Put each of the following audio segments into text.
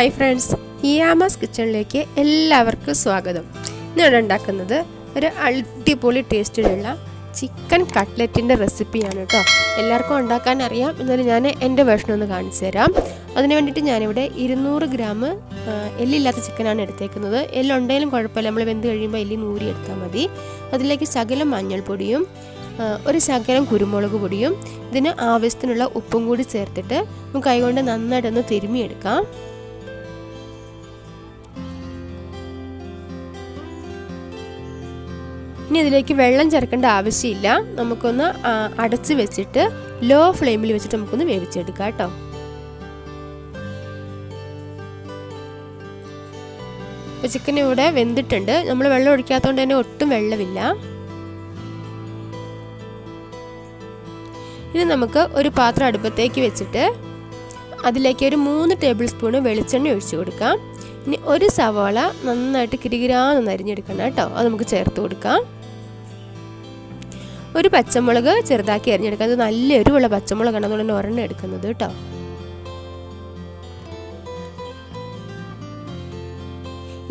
Hi friends ഇയാമാസ് കിച്ചണിലേക്ക് എല്ലാവർക്കും സ്വാഗതം. ഇന്നിവിടെ ഉണ്ടാക്കുന്നത് ഒരു അടിപൊളി ടേസ്റ്റിലുള്ള ചിക്കൻ കട്ട്ലറ്റിന്റെ റെസിപ്പിയാണ് കേട്ടോ. എല്ലാവർക്കും ഉണ്ടാക്കാൻ അറിയാം. എന്നാലും ഞാൻ എന്റെ വേർഷൻ ഒന്ന് കാണിച്ചു തരാം. അതിന് വേണ്ടിയിട്ട് ഞാനിവിടെ ഇരുന്നൂറ് ഗ്രാം എല്ലില്ലാത്ത ചിക്കനാണ് എടുത്തേക്കുന്നത്. എല്ലുണ്ടെങ്കിലും കുഴപ്പമില്ല. നമ്മൾ വെന്ത് കഴിയുമ്പോൾ എല്ലി നൂരി എടുത്താൽ മതി. അതിലേക്ക് ശകലം മഞ്ഞൾപ്പൊടിയും ഒരു ശകലം കുരുമുളക് പൊടിയും ഇതിന് ആവശ്യത്തിനുള്ള ഉപ്പും കൂടി ചേർത്തിട്ട് നമുക്ക് കൈകൊണ്ട് നന്നായിട്ടൊന്ന് തിരുമിയെടുക്കാം ഇനി ഇതിലേക്ക് വെള്ളം ചേർക്കേണ്ട ആവശ്യമില്ല. നമുക്കൊന്ന് അടച്ചു വെച്ചിട്ട് ലോ ഫ്ലെയിമിൽ വെച്ചിട്ട് നമുക്കൊന്ന് വേവിച്ചെടുക്കാം കേട്ടോ. ഇപ്പോൾ ചിക്കൻ ഇവിടെ വെന്തിട്ടുണ്ട്. നമ്മൾ വെള്ളം ഒഴിക്കാത്തതുകൊണ്ട് തന്നെ ഒട്ടും വെള്ളമില്ല. ഇനി നമുക്ക് ഒരു പാത്രം അടുപ്പത്തേക്ക് വെച്ചിട്ട് അതിലേക്ക് ഒരു മൂന്ന് ടേബിൾ സ്പൂണ് വെളിച്ചെണ്ണ ഒഴിച്ചു കൊടുക്കാം. ഇനി ഒരു സവാള നന്നായിട്ട് കിരികിരാന്ന് അരിഞ്ഞെടുക്കണം കേട്ടോ. അത് നമുക്ക് ചേർത്ത് കൊടുക്കാം. ഒരു പച്ചമുളക് ചെറുതാക്കി അരിഞ്ഞെടുക്കുക. അത് നല്ല എരിവുള്ള പച്ചമുളകാണ്. അതുകൊണ്ട് ഒരെണ്ണം എടുക്കുന്നത് കേട്ടോ.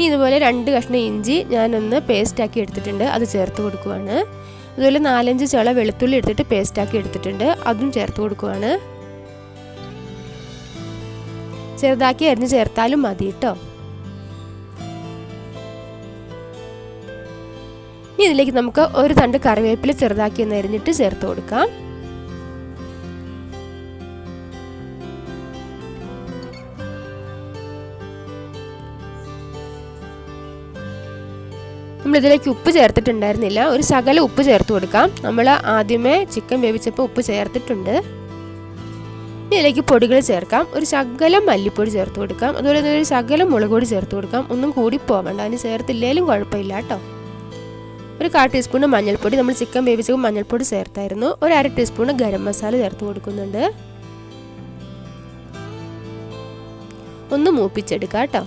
ഇതുപോലെ രണ്ട് കഷ്ണം ഇഞ്ചി ഞാനൊന്ന് പേസ്റ്റാക്കി എടുത്തിട്ടുണ്ട്. അത് ചേർത്ത് കൊടുക്കുവാണ്. അതുപോലെ നാലഞ്ച് ചുള വെളുത്തുള്ളി എടുത്തിട്ട് പേസ്റ്റാക്കി എടുത്തിട്ടുണ്ട്. അതും ചേർത്ത് കൊടുക്കുവാണ്. ചെറുതാക്കി അരിഞ്ഞ് ചേർത്താലും മതി കേട്ടോ. ഇനി ഇതിലേക്ക് നമുക്ക് ഒരു തണ്ട് കറിവേപ്പില ചെറുതാക്കി ഒന്ന് എരിഞ്ഞിട്ട് ചേർത്ത് കൊടുക്കാം. നമ്മളിതിലേക്ക് ഉപ്പ് ചേർത്തിട്ടുണ്ടായിരുന്നില്ല. ഒരു ശകല ഉപ്പ് ചേർത്ത് കൊടുക്കാം. നമ്മൾ ആദ്യമേ ചിക്കൻ വേവിച്ചപ്പോൾ ഉപ്പ് ചേർത്തിട്ടുണ്ട്. ഇനി ഇതിലേക്ക് പൊടികൾ ചേർക്കാം. ഒരു ശകലം മല്ലിപ്പൊടി ചേർത്ത് കൊടുക്കാം. അതുപോലെ തന്നെ ഒരു ശകലം മുളക് പൊടി ചേർത്ത് കൊടുക്കാം. ഒന്നും കൂടി പോകണ്ട അതിന് ചേർത്തില്ലേലും കുഴപ്പമില്ല കേട്ടോ. ഒരു കാ ടീസ്പൂൺ മഞ്ഞൾപ്പൊടി നമ്മൾ ചിക്കൻ വേവിച്ചപ്പോൾ മഞ്ഞൾപ്പൊടി ചേർത്തായിരുന്നു. ഒരു അര ടീസ്പൂൺ ഗരം മസാല ചേർത്ത് കൊടുക്കുന്നുണ്ട്. ഒന്ന് മൂപ്പിച്ചെടുക്കാം കേട്ടോ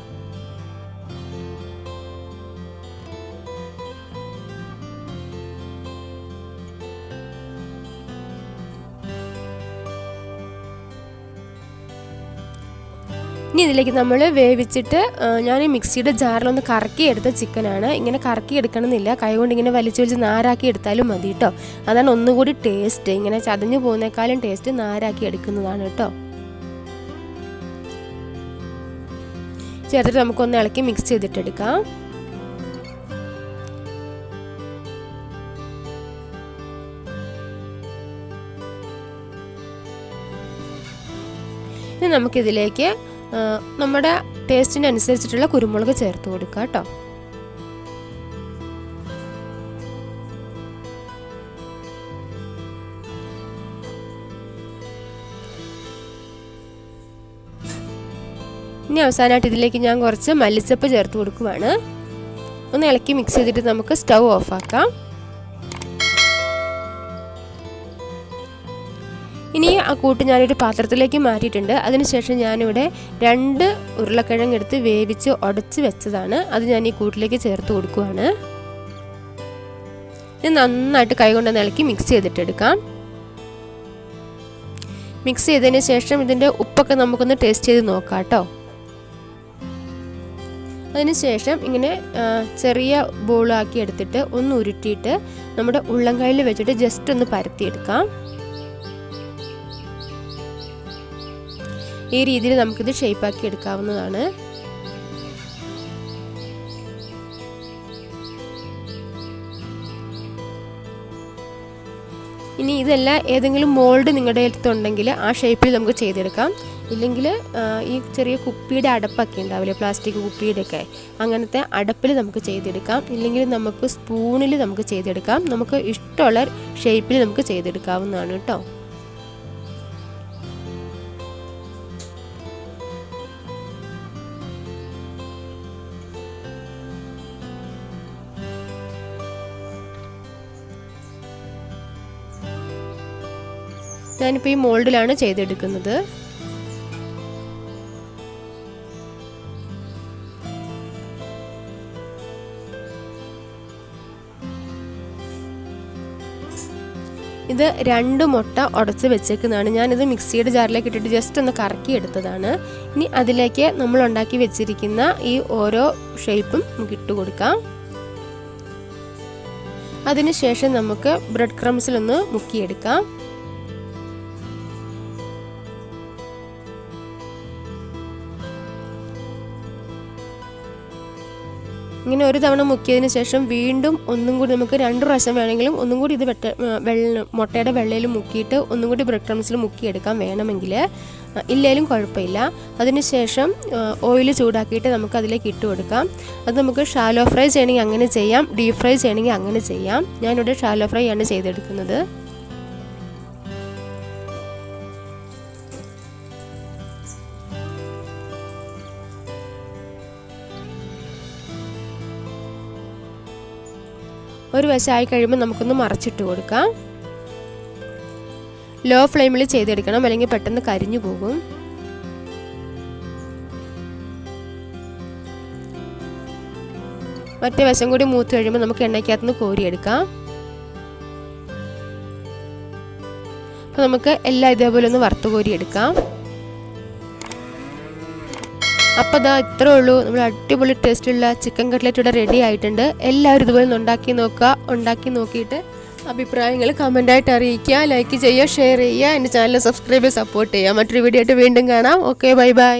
ഇനി ഇതിലേക്ക് നമ്മൾ വേവിച്ചിട്ട് ഞാൻ ഈ മിക്സിയുടെ ജാറിലൊന്ന് കറക്കി എടുത്ത ചിക്കനാണ്. ഇങ്ങനെ കറക്കി എടുക്കണമെന്നില്ല കൈ കൊണ്ട് ഇങ്ങനെ വലിച്ചു വലിച്ച് നാരാക്കി എടുത്താലും മതി കേട്ടോ അതാണ് ഒന്നുകൂടി ടേസ്റ്റ് ഇങ്ങനെ ചതഞ്ഞു പോകുന്നേക്കാളും ടേസ്റ്റ് നാരാക്കി എടുക്കുന്നതാണ് കേട്ടോ ചേർത്തിട്ട് നമുക്കൊന്ന് ഇളക്കി മിക്സ് ചെയ്തിട്ടെടുക്കാം. ഇനി നമുക്കിതിലേക്ക് നമ്മുടെ ടേസ്റ്റിനനുസരിച്ചിട്ടുള്ള കുരുമുളക് ചേർത്ത് കൊടുക്കുക കേട്ടോ. ഇനി അവസാനമായിട്ട് ഇതിലേക്ക് ഞാൻ കുറച്ച് മല്ലിച്ചപ്പ് ചേർത്ത് കൊടുക്കുവാണ്. ഒന്ന് ഇളക്കി മിക്സ് ചെയ്തിട്ട് നമുക്ക് സ്റ്റൗ ഓഫാക്കാം ഇനി ആ കൂട്ട് ഞാനൊരു പാത്രത്തിലേക്ക് മാറ്റിയിട്ടുണ്ട്. അതിനുശേഷം ഞാനിവിടെ രണ്ട് ഉരുളക്കിഴങ്ങ് എടുത്ത് വേവിച്ച് ഉടച്ച് വെച്ചതാണ്. അത് ഞാൻ ഈ കൂട്ടിലേക്ക് ചേർത്ത് കൊടുക്കുവാണ്. ഇത് നന്നായിട്ട് കൈകൊണ്ട് ഇളക്കി മിക്സ് ചെയ്തിട്ടെടുക്കാം. മിക്സ് ചെയ്തതിന് ശേഷം ഇതിന്റെ ഉപ്പൊക്കെ നമുക്കൊന്ന് ടേസ്റ്റ് ചെയ്ത് നോക്കാം കേട്ടോ അതിനുശേഷം ഇങ്ങനെ ചെറിയ ബോളാക്കി എടുത്തിട്ട് ഒന്ന് ഉരുട്ടിയിട്ട് നമ്മുടെ ഉള്ളംകൈയിൽ വെച്ചിട്ട് ജസ്റ്റ് ഒന്ന് പരത്തിയെടുക്കാം. ഈ രീതിയിൽ നമുക്കിത് ഷേപ്പാക്കി എടുക്കാവുന്നതാണ്. ഇനി ഇതല്ല ഏതെങ്കിലും മോൾഡ് നിങ്ങളുടെ അടുത്തുണ്ടെങ്കിൽ ആ ഷേപ്പിൽ നമുക്ക് ചെയ്തെടുക്കാം. ഇല്ലെങ്കിൽ ഈ ചെറിയ കുപ്പിയുടെ അടപ്പൊക്കെ ഉണ്ടാവില്ലേ പ്ലാസ്റ്റിക് കുപ്പിയുടെ ഒക്കെ അങ്ങനത്തെ അടപ്പിൽ നമുക്ക് ചെയ്തെടുക്കാം. ഇല്ലെങ്കിൽ നമുക്ക് സ്പൂണിൽ നമുക്ക് ചെയ്തെടുക്കാം. നമുക്ക് ഇഷ്ടമുള്ള ഷേപ്പിൽ നമുക്ക് ചെയ്തെടുക്കാവുന്നതാണ് കേട്ടോ. ഞാനിപ്പോൾ ഈ മോൾഡിലാണ് ചെയ്തെടുക്കുന്നത്. ഇത് രണ്ട് മുട്ട ഉടച്ച് വെച്ചേക്കുന്നതാണ്. ഞാനിത് മിക്സിയുടെ ജാറിലേക്ക് ഇട്ടിട്ട് ജസ്റ്റ് ഒന്ന് കറക്കി എടുത്തതാണ് ഇനി അതിലേക്ക് നമ്മൾ ഉണ്ടാക്കി വെച്ചിരിക്കുന്ന ഈ ഓരോ ഷേപ്പും നമുക്ക് ഇട്ട് കൊടുക്കാം. അതിനുശേഷം നമുക്ക് ബ്രെഡ് ക്രംസിലൊന്ന് മുക്കിയെടുക്കാം. ഇങ്ങനെ ഒരു തവണ മുക്കിയതിന് ശേഷം വീണ്ടും ഒന്നും കൂടി നമുക്ക് രണ്ട് പ്രാവശ്യം വേണമെങ്കിലും ഒന്നും കൂടി ഇത് വെട്ട വെള്ള മുട്ടയുടെ വെള്ളയിൽ മുക്കിയിട്ട് ഒന്നും കൂടി ബ്രെഡ് ക്രംസിൽ മുക്കിയെടുക്കാൻ വേണമെങ്കിൽ. ഇല്ലേലും കുഴപ്പമില്ല. അതിനുശേഷം ഓയിൽ ചൂടാക്കിയിട്ട് നമുക്ക് അതിലേക്ക് ഇട്ട് കൊടുക്കാം. അത് നമുക്ക് ഷാലോ ഫ്രൈ ചെയ്യണമെങ്കിൽ അങ്ങനെ ചെയ്യാം ഡീപ് ഫ്രൈ ചെയ്യണമെങ്കിൽ അങ്ങനെ ചെയ്യാം. ഞാനിവിടെ ഷാലോ ഫ്രൈ ആണ് ചെയ്തെടുക്കുന്നത്. ഒരു വശമായി കഴിയുമ്പോൾ നമുക്കൊന്ന് മറച്ചിട്ട് കൊടുക്കാം. ലോ ഫ്ലെയിമിൽ ചെയ്തെടുക്കണം. അല്ലെങ്കിൽ പെട്ടെന്ന് കരിഞ്ഞു പോകും. മറ്റേ വശം കൂടി മൂത്ത് കഴിയുമ്പോൾ നമുക്ക് എണ്ണയ്ക്കകത്ത് എണ്ണയ്ക്കകത്തുനിന്ന് കോരിയെടുക്കാം. അപ്പോൾ നമുക്ക് എല്ലാം ഇതേപോലെ ഒന്ന് വറുത്ത് കോരിയെടുക്കാം. അപ്പോൾ അതാ ഇത്രേ ഉള്ളൂ. നമ്മൾ അടിപൊളി ടേസ്റ്റുള്ള ചിക്കൻ കട്ട്ലറ്റ് ഇവിടെ റെഡി ആയിട്ടുണ്ട്. എല്ലാവരും ഇതുപോലെ ഒന്ന് ഉണ്ടാക്കി നോക്കുക. ഉണ്ടാക്കി നോക്കിയിട്ട് അഭിപ്രായങ്ങൾ കമന്റായിട്ട് അറിയിക്കുക. ലൈക്ക് ചെയ്യുക ഷെയർ ചെയ്യുക. എന്റെ ചാനൽ സബ്സ്ക്രൈബ് ചെയ്യുക സപ്പോർട്ട് ചെയ്യുക. മറ്റൊരു വീഡിയോ ആയിട്ട് വീണ്ടും കാണാം. Okay bye bye